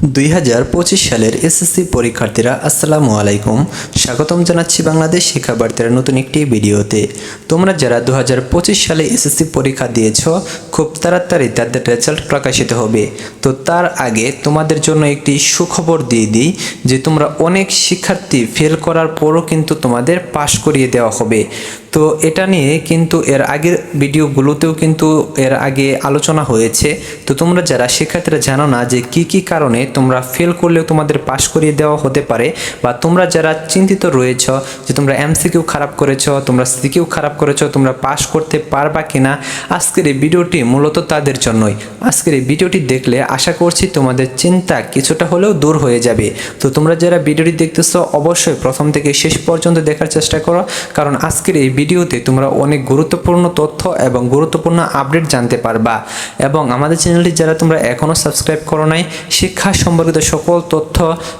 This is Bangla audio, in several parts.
দুই হাজার পঁচিশ সালের এসএসসি পরীক্ষার্থীরা আসসালামু আলাইকুম। স্বাগতম জানাচ্ছি বাংলাদেশ শিক্ষাবার্তার নতুন একটি ভিডিওতে। তোমরা যারা দু হাজার পঁচিশ সালে এসএসসি পরীক্ষা দিয়েছ, খুব তাড়াতাড়ি তাদের রেজাল্ট প্রকাশিত হবে। তো তার আগে তোমাদের জন্য একটি সুখবর দিয়ে দিই যে তোমরা অনেক শিক্ষার্থী ফেল করার পরও কিন্তু তোমাদের পাশ করিয়ে দেওয়া হবে। তো এটা নিয়ে কিন্তু এর আগের ভিডিওগুলোতেও কিন্তু এর আগে আলোচনা হয়েছে। তো তোমরা যারা শিক্ষার্থীরা জানো না যে কি কি কারণে তোমরা ফেল করলেও তোমাদের পাশ করিয়ে দেওয়া হতে পারে বা তোমরা যারা চিন্তিত রয়েছ যে তোমরা এমসিকিউ খারাপ করেছ, তোমরা সিকিউ খারাপ করেছ, তোমরা পাশ করতে পারবা কিনা, আজকের এই ভিডিওটি মূলত তাদের জন্যই। আজকের এই ভিডিওটি দেখলে আশা করছি তোমাদের চিন্তা কিছুটা হলেও দূর হয়ে যাবে। তো তোমরা যারা ভিডিওটি দেখতেছো, অবশ্যই প্রথম থেকে শেষ পর্যন্ত দেখার চেষ্টা করো, কারণ আজকের এই ভিডিওতে তোমরা অনেক গুরুত্বপূর্ণ তথ্য এবং গুরুত্বপূর্ণ আপডেট জানতে পারবা। এবং আমাদের চ্যানেলটি যারা তোমরা এখনও সাবস্ক্রাইব করো নাই, শিক্ষা সম্পর্কিত সকল তথ্য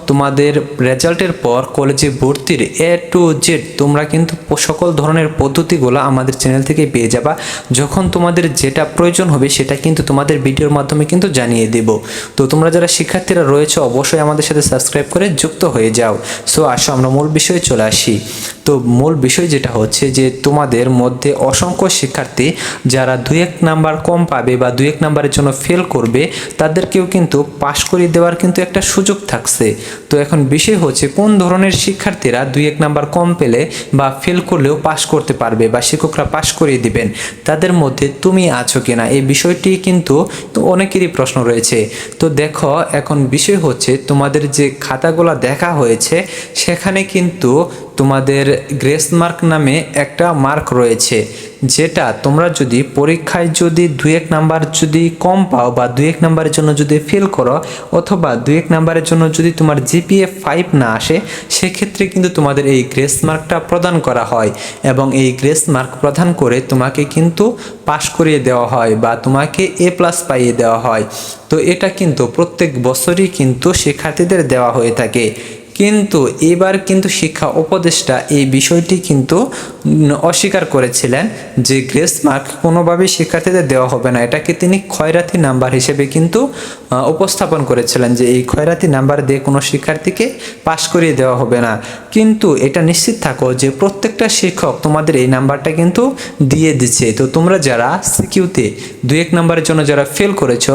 তোমাদের রেজাল্টের পর কলেজে ভর্তির এ টু জেড তোমরা কিন্তু সকল ধরনের পদ্ধতিগুলো আমাদের চ্যানেল থেকে পেয়ে যাবা। যখন তোমাদের যেটা প্রয়োজন হবে সেটা কিন্তু তোমাদের ভিডিওর মাধ্যমে কিন্তু জানিয়ে দেব। তো তোমরা যারা শিক্ষার্থীরা রয়েছে, অবশ্যই আমাদের সাথে সাবস্ক্রাইব করে যুক্ত হয়ে যাও। সো আসো, আমরা মূল বিষয়ে চলে আসি। তো মূল বিষয় যেটা হচ্ছে যে তোমাদের মধ্যে অসংখ্য শিক্ষার্থী যারা দুই এক নাম্বার কম পাবে বা দুই এক নাম্বারের জন্য ফেল করবে, তাদেরকেও কিন্তু পাশ করিয়ে দেওয়ার কিন্তু একটা সুযোগ থাকছে। তো এখন বিষয় হচ্ছে কোন ধরনের শিক্ষার্থীরা দুই এক নাম্বার কম পেলে বা ফেল করলেও পাশ করতে পারবে বা শিক্ষকরা পাশ করিয়ে দিবেন, তাদের মধ্যে তুমি আছো কিনা? এই বিষয়টি কিন্তু অনেকেরই প্রশ্ন রয়েছে। তো দেখো, এখন বিষয় হচ্ছে তোমাদের যে খাতাগুলো দেখা হয়েছে, সেখানে কিন্তু তোমাদের গ্রেস মার্ক নামে একটা মার্ক রয়েছে, যেটা তোমরা যদি পরীক্ষায় যদি দুই এক নাম্বার যদি কম পাও বা দুই এক নাম্বারের জন্য যদি ফেল করো, অথবা দুই এক নাম্বারের জন্য যদি তোমার জিপিএ ফাইভ না আসে, সেক্ষেত্রে কিন্তু তোমাদের এই গ্রেস মার্কটা প্রদান করা হয় এবং এই গ্রেস মার্ক প্রদান করে তোমাকে কিন্তু পাশ করিয়ে দেওয়া হয় বা তোমাকে এ প্লাস পাইয়ে দেওয়া হয়। তো এটা কিন্তু প্রত্যেক বছরই কিন্তু শিক্ষার্থীদের দেওয়া হয়ে থাকে। কিন্তু এবার কিন্তু শিক্ষা উপদেষ্টা এই বিষয়টি কিন্তু অস্বীকার করেছিলেন যে গ্রেস মার্ক কোনোভাবেই শিক্ষার্থীদের দেওয়া হবে না। এটাকে তিনি ক্ষয়রাতি নাম্বার হিসেবে কিন্তু উপস্থাপন করেছিলেন যে এই ক্ষয়রাতি নাম্বার দিয়ে কোনো শিক্ষার্থীকে পাশ করিয়ে দেওয়া হবে না। কিন্তু এটা নিশ্চিত থাকো যে প্রত্যেকটা শিক্ষক তোমাদের এই নাম্বারটা কিন্তু দিয়ে দিচ্ছে। তো তোমরা যারা সিকিউতে দুই এক নাম্বারের জন্য যারা ফেল করেছ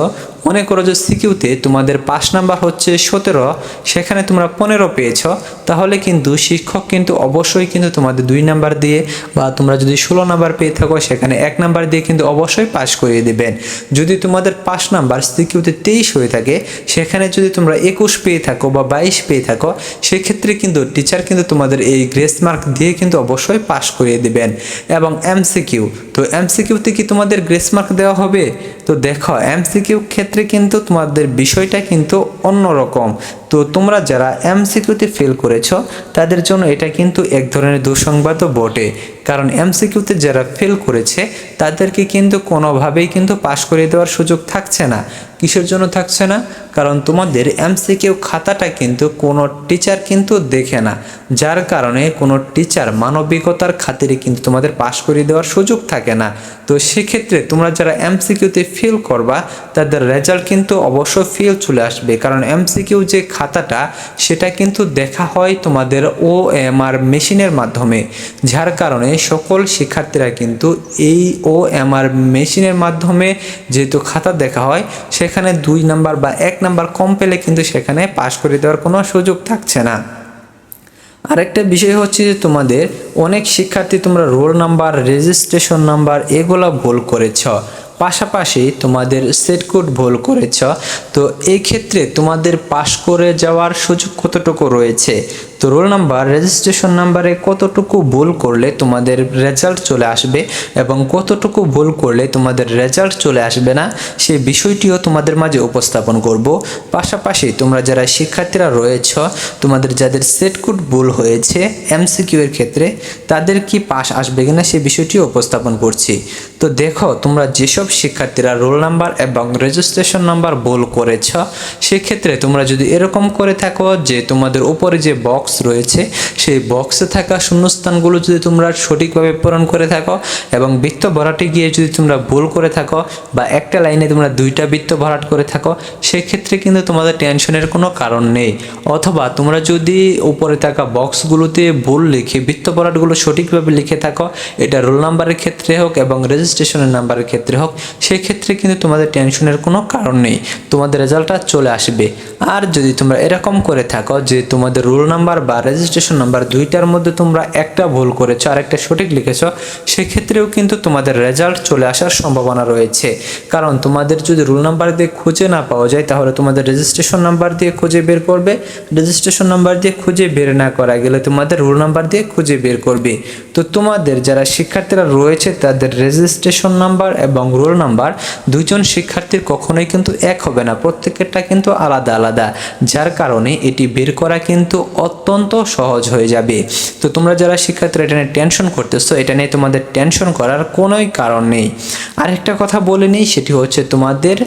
মনে করো যে সিকিউতে তোমাদের পাঁচ নাম্বার হচ্ছে সতেরো, সেখানে তোমরা পনেরো পেয়েছ। তাহলে কিন্তু শিক্ষক কিন্তু অবশ্যই কিন্তু তোমাদের দুই নাম্বার দিয়ে বা তোমরা যদি ষোলো নাম্বার পেয়ে থাকো, সেখানে এক নাম্বার দিয়ে কিন্তু অবশ্যই পাস করিয়ে দেবেন। যদি তোমাদের পাঁচ নাম্বার সিকিউতে তেইশ হয়ে থাকে, সেখানে যদি তোমরা একুশ পেয়ে থাকো বা বাইশ পেয়ে থাকো, সেক্ষেত্রে কিন্তু টিচার কিন্তু তোমাদের এই গ্রেস মার্ক দিয়ে কিন্তু অবশ্যই পাস করিয়ে দেবেন। এবং এমসিকিউ, তো এমসিকিউতে কি তোমাদের গ্রেস মার্ক দেওয়া হবে? তো দেখো, এমসিকিউ ক্ষেত্রে কিন্তু তোমাদের বিষয়টা কিন্তু অন্যরকম। তো তোমরা যারা এমসিকিউতে ফেল করেছ, তাদের জন্য এটা কিন্তু এক ধরনের দুঃসংবাদও বটে। কারণ এমসিকিউতে যারা ফেল করেছে, তাদেরকে কিন্তু কোনোভাবেই কিন্তু পাশ করে দেওয়ার সুযোগ থাকছে না। কিসের জন্য থাকছে না? কারণ তোমাদের এমসিকিউ খাতাটা কিন্তু কোনো টিচার কিন্তু দেখে না। যার কারণে কোনো টিচার মানবিকতার খাতিরে কিন্তু তোমাদের পাশ করে দেওয়ার সুযোগ থাকে না। তো সেক্ষেত্রে তোমরা যারা এমসিকিউতে ফেল করবা, তাদের রেজাল্ট কিন্তু অবশ্যই ফেল চলে আসবে। কারণ এমসিকিউ যে খাতাটা, সেটা কিন্তু দেখা হয় তোমাদের ও এম আর মেশিনের মাধ্যমে, যার কারণে সকল শিক্ষার্থীরা কিন্তু এই ও এম আর মেশিনের মাধ্যমে যেহেতু খাতা দেখা হয়, সেখানে দুই নাম্বার বা এক নাম্বার কম পেলে কিন্তু সেখানে পাশ করে দেওয়ার কোনো সুযোগ থাকছে না। আরেকটা বিষয় হচ্ছে যে তোমাদের অনেক শিক্ষার্থী তোমরা রোল নাম্বার, রেজিস্ট্রেশন নাম্বার, এগুলো ভুল করেছ। পাশাপাশি তোমাদের সেট কোড ভুল করেছ, তো এই ক্ষেত্রে তোমাদের পাশ করে যাওয়ার সুযোগ কতটুকু রয়েছে? তো রোল নাম্বার রেজিস্ট্রেশন নাম্বারে কতটুকু ভুল করলে তোমাদের রেজাল্ট চলে আসবে এবং কতটুকু ভুল করলে তোমাদের রেজাল্ট চলে আসবে না সেই বিষয়টিও তোমাদের মাঝে উপস্থাপন করব। পাশাপাশি তোমরা যারা শিক্ষার্থীরা রয়েছ, তোমাদের যাদের সেটকুট ভুল হয়েছে এমসিকিউ এর ক্ষেত্রে, তাদের কি পাস আসবে কিনা সেই বিষয়টিও উপস্থাপন করছি। তো দেখো, তোমরা যেসব শিক্ষার্থীরা রোল নাম্বার এবং রেজিস্ট্রেশন নাম্বার ভুল করেছ, সেক্ষেত্রে তোমরা যদি এরকম করে থাকো যে তোমাদের উপরে যে বক্স রয়েছে। সেই বক্সে থাকা শূন্যস্থানগুলো যদি তোমরা সঠিকভাবে পূরণ করে থাকো এবং বৃত্ত ভরাটে গিয়ে যদি তোমরা ভুল করে থাকো বা একটা লাইনে তোমরা দুইটা বৃত্ত ভরাট করে থাকো, সেক্ষেত্রে কিন্তু তোমাদের টেনশনের কোনো কারণ নেই। অথবা তোমরা যদি উপরে থাকা বক্সগুলোতে ভুল লিখে, বৃত্ত ভরাটগুলো সঠিকভাবে লিখে থাকো, এটা রোল নাম্বারের ক্ষেত্রে হোক এবং রেজিস্ট্রেশনের নাম্বারের ক্ষেত্রে হোক সেই ক্ষেত্রে কিন্তু তোমাদের টেনশনের কোনো কারণ নেই। তোমাদের রেজাল্টটা চলে আসবে। আর যদি তোমরা এরকম করে থাকো যে তোমাদের রোল নাম্বার বা রেজিস্ট্রেশন নাম্বার দুইটার মধ্যে তোমরা একটা ভুল করেছ আর একটা সঠিক লিখেছো, সেক্ষেত্রেও কিন্তু তোমাদের রেজাল্ট চলে আসার সম্ভাবনা রয়েছে। কারণ তোমাদের যদি রোল নাম্বার দিয়ে খুঁজে না পাওয়া যায়, তাহলে তোমাদের রেজিস্ট্রেশন নাম্বার দিয়ে খুঁজে বের করবে। রেজিস্ট্রেশন নাম্বার দিয়ে খুঁজে বের না করা গেলে তোমাদের রোল নাম্বার দিয়ে খুঁজে বের করবে। তো তোমাদের যারা শিক্ষার্থীরা রয়েছে, তাদের রেজিস্ট্রেশন নাম্বার এবং রোল নাম্বার দুইজন শিক্ষার্থীর কখনোই কিন্তু এক হবে না। প্রত্যেকেরটা কিন্তু আলাদা আলাদা। যার কারণে এটি বের করা কিন্তু অত্যন্ত সহজ হয়ে যাবে। তো তোমরা যারা শিক্ষার্থীরা এটা নিয়ে টেনশন করতেছো, এটা নিয়ে তোমাদের টেনশন করার কোনোই কারণ নেই। আরেকটা কথা বলে নিই, সেটি হচ্ছে তোমাদের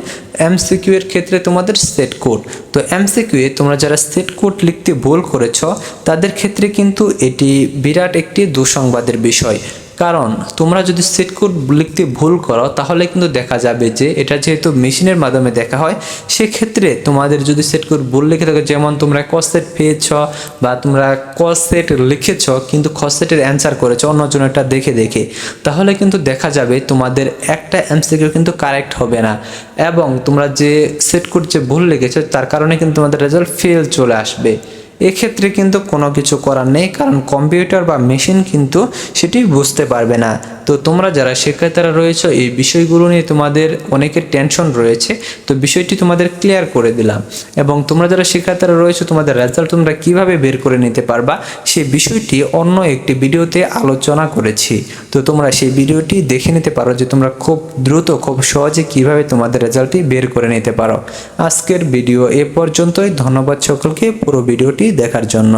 এমসিকিউ এর ক্ষেত্রে তোমাদের সেট কোড তো এমসিকিউ এ তোমরা যারা সেট কোড লিখতে ভুল করেছ, তাদের ক্ষেত্রে কিন্তু এটি বিরাট একটি দুঃসংবাদের বিষয়। কারণ তোমরা যদি সেট কোড লিখতে ভুল করো, তাহলে কিন্তু দেখা যাবে যে এটা যেহেতু মেশিনের মাধ্যমে দেখা হয়, সেক্ষেত্রে তোমাদের যদি সেট কোড ভুল লিখে থাকো, যেমন তোমরা কসেট পেয়েছ বা তোমরা কসেট লিখেছ, কিন্তু কসেটের অ্যান্সার করেছ অন্যজনেরটা দেখে দেখে, তাহলে কিন্তু দেখা যাবে তোমাদের একটা এমসিকিউ কিন্তু কারেক্ট হবে না। এবং তোমরা যে সেট কোড যে ভুল লিখেছো, তার কারণে কিন্তু তোমাদের রেজাল্ট ফেল চলে আসবে। এক্ষেত্রে কিন্তু কোনো কিছু করার নেই, কারণ কম্পিউটার বা মেশিন কিন্তু সেটি বুঝতে পারবে না। তো তোমরা যারা শিক্ষার্থীরা রয়েছে, এই বিষয়গুলো নিয়ে তোমাদের অনেকের টেনশন রয়েছে। তো বিষয়টি তোমাদের ক্লিয়ার করে দিলাম। এবং তোমরা যারা শিক্ষার্থীরা রয়েছে, তোমাদের রেজাল্ট তোমরা কীভাবে বের করে নিতে পারবা, সেই বিষয়টি অন্য একটি ভিডিওতে আলোচনা করেছি। তো তোমরা সেই ভিডিওটি দেখে নিতে পারো যে তোমরা খুব দ্রুত, খুব সহজে কীভাবে তোমাদের রেজাল্টটি বের করে নিতে পারো। আজকের ভিডিও এ পর্যন্তই। ধন্যবাদ সকলকে। পুরো ভিডিওটি দেখার জন্য।